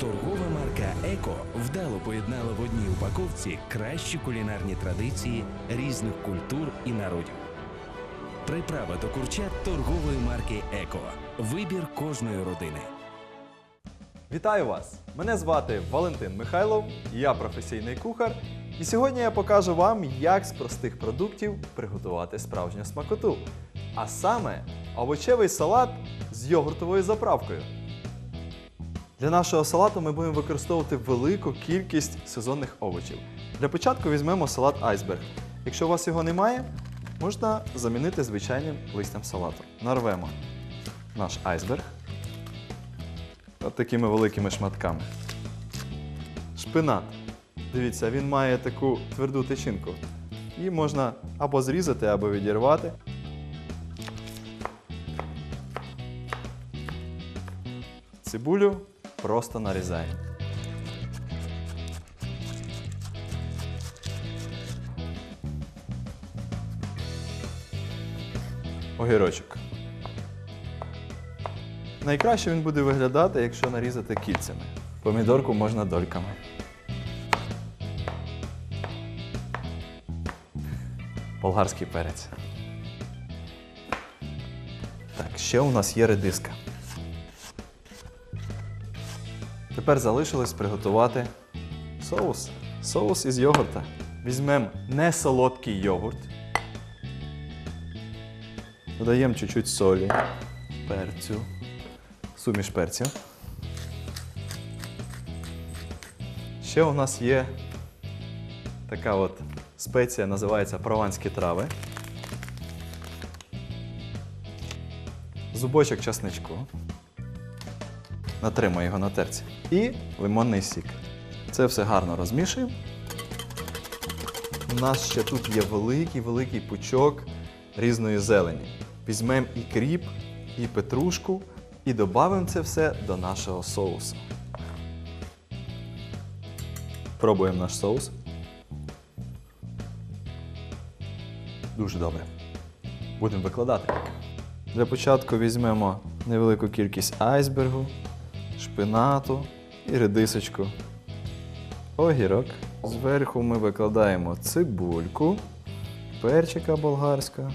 Торгова марка Еко вдало поєднала в одній упаковці кращі кулінарні традиції різних культур і народів. Приправа до курчат торгової марки Еко. Вибір кожної родини. Вітаю вас! Мене звати Валентин Михайлов, я професійний кухар. І сьогодні я покажу вам, як з простих продуктів приготувати справжню смакоту. А саме овочевий салат з йогуртовою заправкою. Для нашого салату ми будемо використовувати велику кількість сезонних овочів. Для початку візьмемо салат айсберг. Якщо у вас його немає, можна замінити звичайним листям салату. Нарвемо наш айсберг. От такими великими шматками. Шпинат. Дивіться, він має таку тверду тичинку. Її можна або зрізати, або відірвати. Цибулю просто нарізаємо. Огірочок. Найкраще він буде виглядати, якщо нарізати кільцями. Помідорку можна дольками. Болгарський перець. Так, ще у нас є редиска. Тепер залишилось приготувати соус. Соус із йогурта. Візьмемо не солодкий йогурт. Додаємо чуть-чуть солі, перцю, суміш перцю. Ще у нас є така от спеція, називається прованські трави. Зубочок часничку. Натримай його на терці. І лимонний сік. Це все гарно розмішуємо. У нас ще тут є великий-великий пучок різної зелені. Візьмемо і кріп, і петрушку, і додамо це все до нашого соусу. Пробуємо наш соус. Дуже добре. Будемо викладати. Для початку візьмемо невелику кількість айсбергу, шпинату і редисочку. Огірок. Зверху ми викладаємо цибульку, перчика болгарського.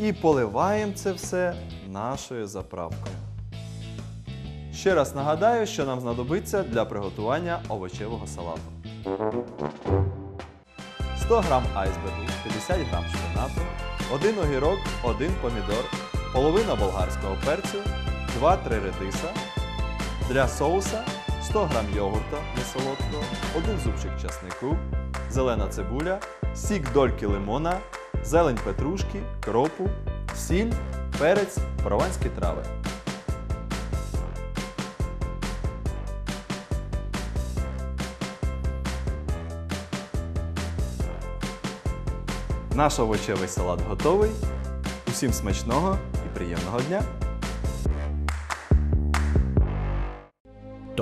І поливаємо це все нашою заправкою. Ще раз нагадаю, що нам знадобиться для приготування овочевого салату. 100 г айсбергу, 50 г шпинату, 1 огірок, 1 помідор, половина болгарського перцю, 2-3 редиса. Для соуса 100 г йогурта несолодкого, 1 зубчик часнику, зелена цибуля, сік дольки лимона, зелень петрушки, кропу, сіль, перець, прованські трави. Наш овочевий салат готовий. Усім смачного і приємного дня!